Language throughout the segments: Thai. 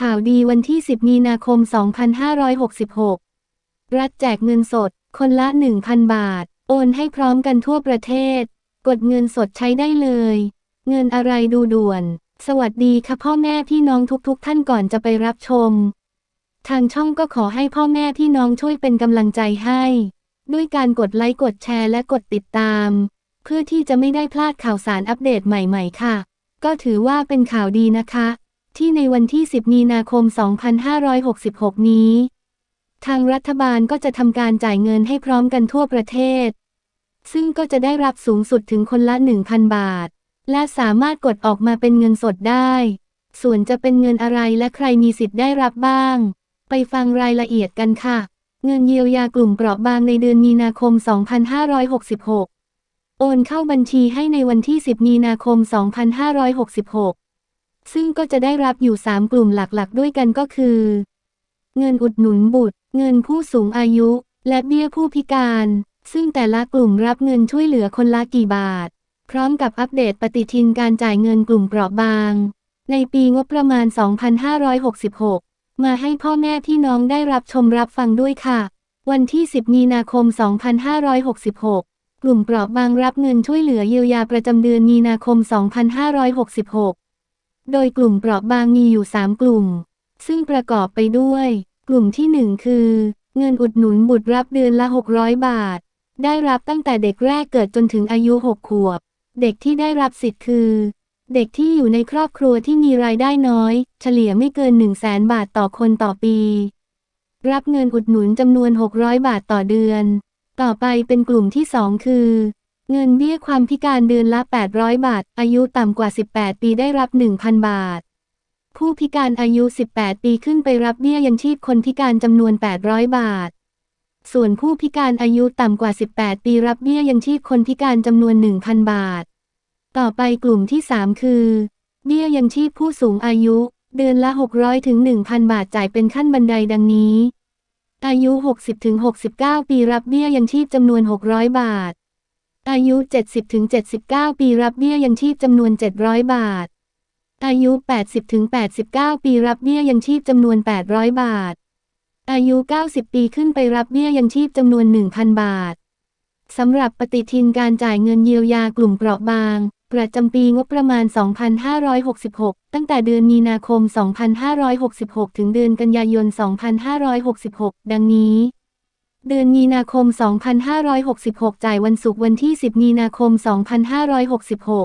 ข่าวดีวันที่ 10 มีนาคม 2566 รัฐแจกเงินสด คนละ 1,000 บาท โอนให้พร้อมกันทั่วประเทศ กดเงินสดใช้ได้เลย เงินอะไรดูด่วน สวัสดีค่ะพ่อแม่พี่น้องทุกๆ ท่านก่อนจะไปรับชม ทางช่องก็ขอให้พ่อแม่พี่น้องช่วยเป็นกำลังใจให้ ด้วยการกดไลค์กดแชร์และกดติดตาม เพื่อที่จะไม่ได้พลาดข่าวสารอัปเดตใหม่ ๆ ค่ะ ก็ถือว่าเป็นข่าวดีนะคะ ที่ในวันที่ 10 มีนาคม 2566 นี้ ทางรัฐบาลก็จะทำการจ่ายเงินให้พร้อมกันทั่วประเทศ ซึ่งก็จะได้รับสูงสุดถึงคนละ 1,000 บาท และสามารถกดออกมาเป็นเงินสดได้ ส่วนจะเป็นเงินอะไรและใครมีสิทธิ์ได้รับบ้าง ไปฟังรายละเอียดกันค่ะ เงินเยียวยากลุ่มเปราะบางในเดือนมีนาคม 2566 โอนเข้าบัญชีให้ในวันที่ 10 มีนาคม 2566 ซึ่งก็จะได้รับอยู่ 3 กลุ่มหลักๆ ด้วยกันก็คือ เงินอุดหนุนบุตร เงินผู้สูงอายุ และเบี้ยผู้พิการ ซึ่งแต่ละกลุ่มรับเงินช่วยเหลือคนละกี่บาท พร้อมกับอัปเดตปฏิทินการจ่ายเงินกลุ่มเปราะบาง ในปีงบประมาณ 2566 มาให้พ่อแม่พี่น้องได้รับชมรับฟังด้วยค่ะ วันที่ 10 มีนาคม 2566 กลุ่มเปราะบางรับเงินช่วยเหลือเยียวยาประจำเดือนมีนาคม 2566 โดยกลุ่มเปราะบางมีอยู่ 3 กลุ่ม ซึ่งประกอบไปด้วย กลุ่มที่ 1 คือ เงินอุดหนุนบุตรรับเดือนละ 600 บาท ได้รับตั้งแต่เด็กแรกเกิดจนถึงอายุ 6 ขวบ เด็กที่ได้รับสิทธิ์คือ เด็กที่อยู่ในครอบครัวที่มีรายได้น้อย เฉลี่ยไม่เกิน 1 0 0 0 0แสนบาทต่อคนต่อปี รับเงินอุดหนุนจำนวน 600 บาทต่อเดือน ต่อไปเป็นกลุ่มที่ 2 คือ เงินเบี้ยความพิการเดือนละ 800 บาท อายุต่ำกว่า 18 ปีได้รับ 1,000 บาท ผู้พิการอายุ 18 ปีขึ้นไปรับเบี้ยยังชีพคนพิการจำนวน 800 บาท ส่วนผู้พิการอายุต่ำกว่า 18 ปีรับเบี้ยยังชีพคนพิการจำนวน 1,000 บาท ต่อไปกลุ่มที่ 3 คือ เบี้ยยังชีพผู้สูงอายุ เดือนละ 600ถึง1,000 บาทจ่ายเป็นขั้นบันไดดังนี้ อายุ 60ถึง69 ปีรับเบี้ยยังชีพจำนวน 600 บาท อายุ 70ถึง79 ปีรับเบี้ยยังชีพจำนวน 700 บาท อายุ 80ถึง89 ปีรับเบี้ยยังชีพจำนวน 800 บาท อายุ 90 ปีขึ้นไปรับเบี้ยยังชีพจำนวน 1,000 บาท สำหรับปฏิทินการจ่ายเงินเยียวยากลุ่มเปราะบาง ประจำปีงบประมาณ 2566 ตั้งแต่เดือนมีนาคม 2566 ถึงเดือนกันยายน 2566 ดังนี้ เดือนมีนาคม 2566 จ่ายวันศุกร์วันที่ 10 มีนาคม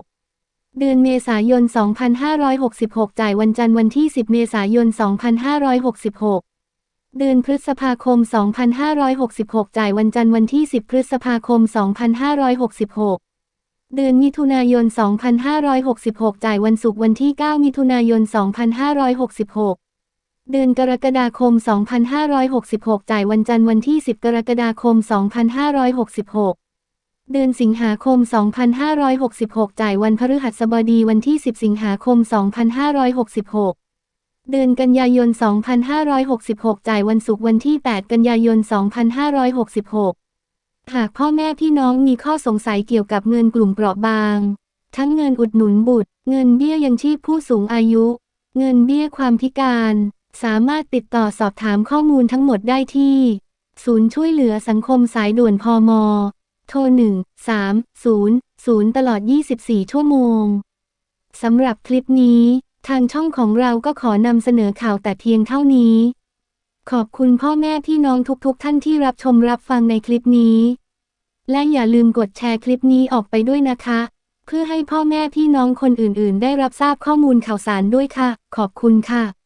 2566 เดือนเมษายน 2566 จ่ายวันจันทร์วันที่ 10 เมษายน 2566 เดือนพฤษภาคม 2566 จ่ายวันจันทร์วันที่ 10 พฤษภาคม 2566 เดือนมิถุนายน 2566 จ่ายวันศุกร์วันที่ 9 มิถุนายน 2566 เดือนกรกฎาคม 2566 จ่ายวันจันทร์วันที่ 10 กรกฎาคม 2566 เดือนสิงหาคม 2566 จ่ายวันพฤหัสบดีวันที่ 10 สิงหาคม 2566เดือนกันยายน 2566 จ่ายวันศุกร์วันที่ 8 กันยายน 2566 หากพ่อแม่พี่น้องมีข้อสงสัยเกี่ยวกับเงินกลุ่มเปราะบาง ทั้งเงินอุดหนุนบุตร เงินเบี้ยยังชีพผู้สูงอายุ เงินเบี้ยความพิการ สามารถติดต่อสอบถามข้อมูลทั้งหมดได้ที่ ศูนย์ช่วยเหลือสังคมสายด่วนพมโทร 1 3 0 0 ตลอด 24 ชั่วโมง สำหรับคลิปนี้ ทางช่องของเราก็ขอนำเสนอข่าวแต่เพียงเท่านี้ ขอบคุณพ่อแม่พี่น้องทุกๆทท่านที่รับชมรับฟังในคลิปนี้ และอย่าลืมกดแชร์คลิปนี้ออกไปด้วยนะคะ เพื่อให้พ่อแม่พี่น้องคนอื่นๆ ได้รับทราบข้อมูลข่าวสารด้วยค่ะ ขอบคุณค่ะ